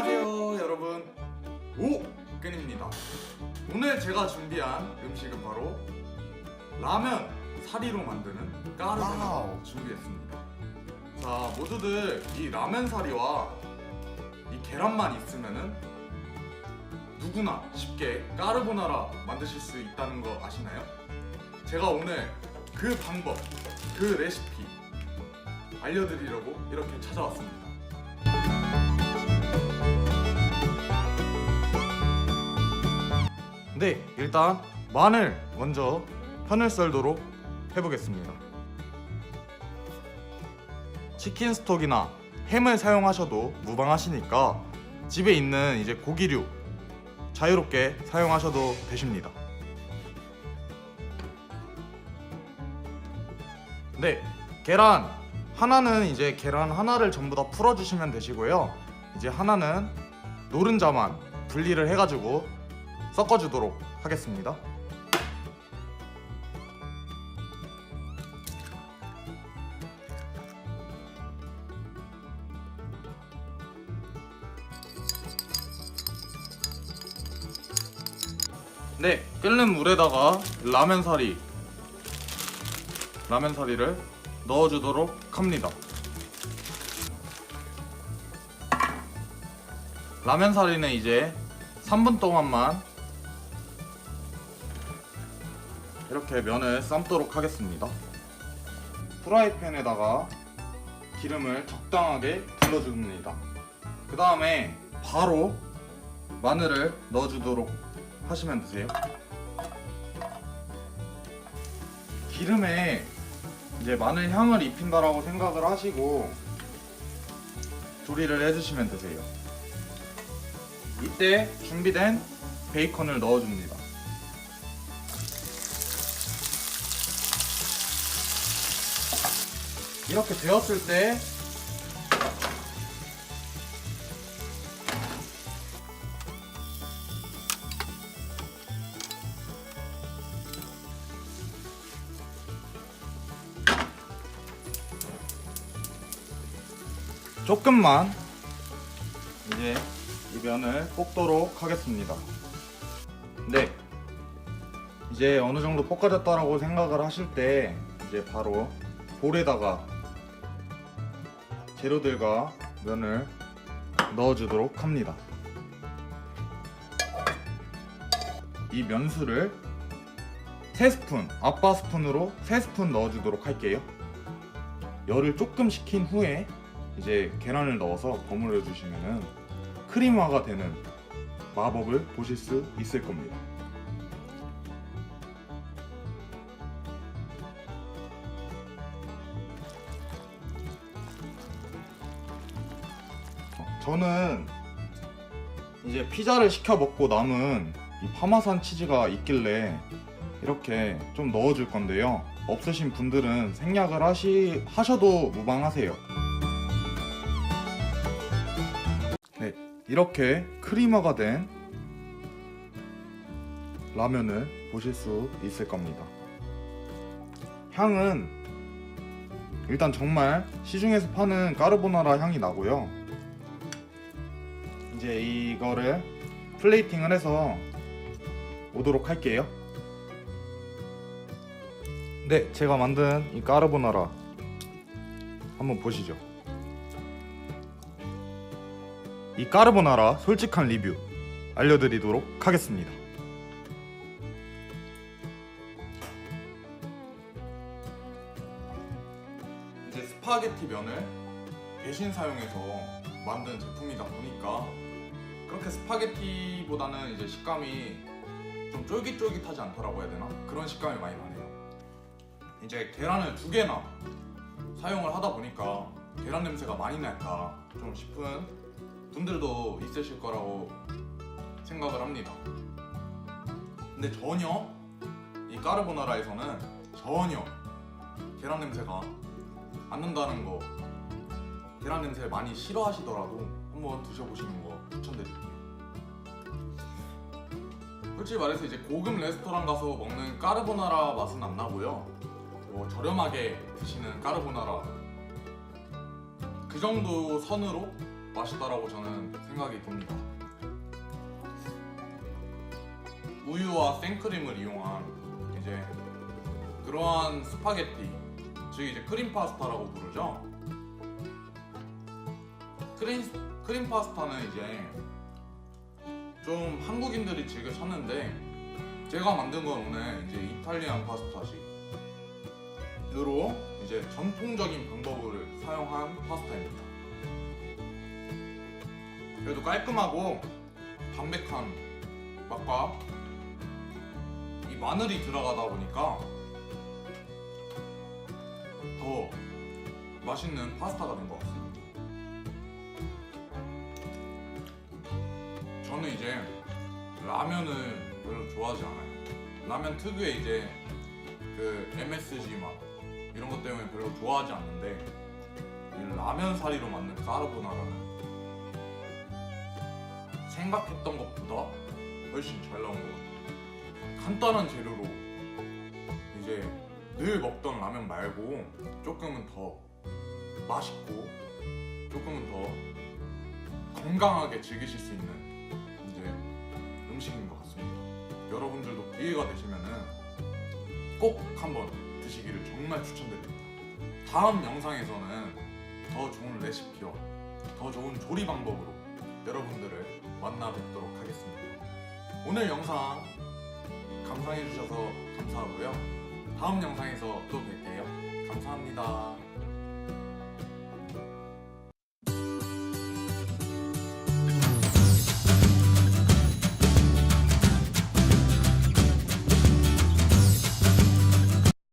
안녕하세요 여러분 오끈입니다 오늘 제가 준비한 음식은 바로 라면 사리로 만드는 와우. 준비했습니다 자 모두들 이 라면 사리와 이 계란만 있으면은 누구나 쉽게 까르보나라 만드실 수 있다는 거 아시나요? 제가 오늘 그 방법 그 레시피 알려드리려고 이렇게 찾아왔습니다 네, 일단 마늘 먼저 편을 썰도록 해보겠습니다. 치킨 스톡이나 햄을 사용하셔도 무방하시니까 집에 있는 이제 고기류 자유롭게 사용하셔도 되십니다. 네, 계란 하나는 이제 계란 하나를 전부 다 풀어주시면 되시고요. 이제 하나는 노른자만 분리를 해가지고 섞어주도록 하겠습니다. 네, 끓는 물에다가 라면 사리, 라면 사리를 넣어주도록 합니다. 라면 사리는 이제 3분 동안만 이렇게 면을 삶도록 하겠습니다. 프라이팬에다가 기름을 적당하게 둘러줍니다. 그 다음에 바로 마늘을 넣어주도록 하시면 되세요. 기름에 이제 마늘 향을 입힌다라고 생각을 하시고 조리를 해주시면 되세요. 이때 준비된 베이컨을 넣어줍니다. 이렇게 되었을 때 조금만 이제 이 면을 볶도록 하겠습니다. 네. 이제 어느 정도 볶아졌다라고 생각을 하실 때 이제 바로 볼에다가 재료들과 면을 넣어주도록 합니다. 이 면수를 3스푼, 아빠 스푼으로 3스푼 넣어주도록 할게요. 열을 조금 식힌 후에 이제 계란을 넣어서 버무려 주시면은 크림화가 되는 마법을 보실 수 있을 겁니다. 저는 이제 피자를 시켜 먹고 남은 이 파마산 치즈가 있길래 이렇게 좀 넣어줄 건데요. 없으신 분들은 생략을 하시 하셔도 무방하세요. 네, 이렇게 크리머가 된 라면을 보실 수 있을 겁니다. 향은 일단 정말 시중에서 파는 까르보나라 향이 나고요. 이제 이거를 플레이팅을 해서 오도록 할게요. 네, 제가 만든 이 까르보나라 한번 보시죠. 이 까르보나라 솔직한 리뷰 알려드리도록 하겠습니다. 이제 스파게티 면을 대신 사용해서 만든 제품이다 보니까 그렇게 스파게티보다는 이제 식감이 좀 쫄깃쫄깃하지 않더라고 해야 되나? 그런 식감이 많이 나네요. 이제 계란을 두 개나 사용을 하다 보니까 계란 냄새가 많이 날까 좀 싶은 분들도 있으실 거라고 생각을 합니다. 근데 전혀 이 까르보나라에서는 전혀 계란 냄새가 안 난다는 거 계란 냄새 많이 싫어하시더라도 한번 드셔보시는 거 추천드릴게요. 솔직히 말해서 이제 고급 레스토랑 가서 먹는 까르보나라 맛은 안 나고요. 뭐 저렴하게 드시는 까르보나라 그 정도 선으로 맛있다라고 저는 생각이 듭니다. 우유와 생크림을 이용한 이제 그러한 스파게티, 즉 이제 크림 파스타라고 부르죠. 크림 크림 파스타는 이제 좀 한국인들이 즐겨 찾는데 제가 만든 건 오늘 이제 이탈리안 파스타식으로 이제 전통적인 방법을 사용한 파스타입니다. 그래도 깔끔하고 담백한 맛과 이 마늘이 들어가다 보니까 더 맛있는 파스타가 된 것 같습니다. 저는 이제 라면을 별로 좋아하지 않아요. 라면 특유의 이제 그 MSG 맛 이런 것 때문에 별로 좋아하지 않는데 이 라면 사리로 만든 까르보나라는 생각했던 것보다 훨씬 잘 나온 것 같아요. 간단한 재료로 이제 늘 먹던 라면 말고 조금은 더 맛있고 조금은 더 건강하게 즐기실 수 있는 기회가 되시면은 꼭 한번 드시기를 정말 추천드립니다. 다음 영상에서는 더 좋은 레시피와 더 좋은 조리 방법으로 여러분들을 만나 뵙도록 하겠습니다. 오늘 영상 감상해 주셔서 감사하고요. 다음 영상에서 또 뵐게요. 감사합니다.